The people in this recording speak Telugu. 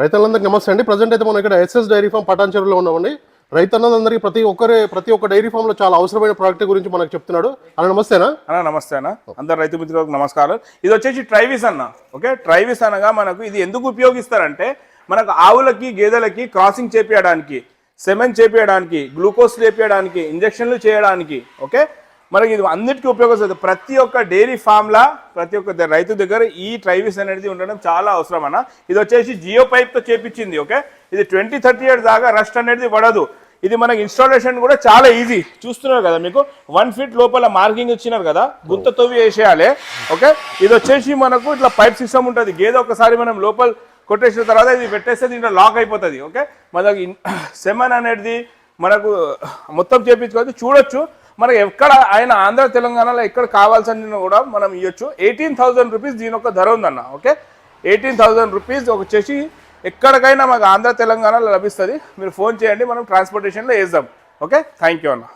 రైతులందరికీ నమస్తే అండి. ప్రజెంట్ అయితే మనం ఇక్కడ ఎస్ఎస్ డైరీ ఫామ్ పటాన్చెరులో ఉన్నామండి. రైతన్నలందరికీ ప్రతి ఒక్కరే ప్రతి ఒక్క డైరీ ఫామ్లో చాలా అవసరమైన ప్రోడక్ట్ గురించి మనకు చెప్తున్నాడు. అన్న నమస్తేనా? అన్న నమస్తే అన్న. అందరు రైతు మిత్రులకు నమస్కారం ఇది వచ్చేసి ట్రైవిస్ అన్న. ఓకే ట్రైవిస్ అనగా మనకు ఇది ఎందుకు ఉపయోగిస్తారంటే మనకు ఆవులకి గేదెలకి క్రాసింగ్ చేపించడానికి సెమెన్ చేపించడానికి గ్లూకోజ్ చేపించడానికి ఇంజక్షన్లు చేయడానికి ఓకే మనకి ఇది అన్నిటికీ ఉపయోగపడుతుంది. ప్రతి ఒక్క డైరీ ఫామ్లా ప్రతి ఒక్క రైతు దగ్గర ఈ ట్రైవిస్ అనేది ఉండడం చాలా అవసరం అన్న. ఇది వచ్చేసి జియో పైప్తో చేపించింది ఓకే? ఇది ట్వంటీ థర్టీ ఇయర్స్ దాకా రస్ట్ అనేది పడదు. ఇది మనకి ఇన్స్టాలేషన్ కూడా చాలా ఈజీ. చూస్తున్నారు కదా మీకు? వన్ ఫీట్ లోపల మార్కింగ్ ఇచ్చినారు కదా? గుంత తవ్వి వేసేయాలి ఓకే? ఇది వచ్చేసి మనకు ఇట్లా పైప్ సిస్టమ్ ఉంటుంది. గేదె ఒకసారి మనం లోపల కొట్టేసిన తర్వాత ఇది పెట్టేస్తే దీంట్లో లాక్ అయిపోతుంది ఓకే? మనకి సెమన్ అనేది మనకు మొత్తం చేపించుకోవచ్చు. చూడొచ్చు. మనకి ఎక్కడ ఆయన ఆంధ్ర తెలంగాణలో ఎక్కడ కావాల్సిన కూడా మనం ఇవ్వచ్చు ఎయిటీన్ థౌసండ్ రూపీస్ దీని యొక్క ధర ఉందన్న ఓకే? ఎయిటీన్ థౌసండ్ రూపీస్ వచ్చేసి ఎక్కడికైనా మాకు ఆంధ్ర తెలంగాణలో లభిస్తుంది. మీరు ఫోన్ చేయండి మనం ట్రాన్స్పోర్టేషన్లో వేద్దాం ఓకే? థ్యాంక్ యూ అన్న.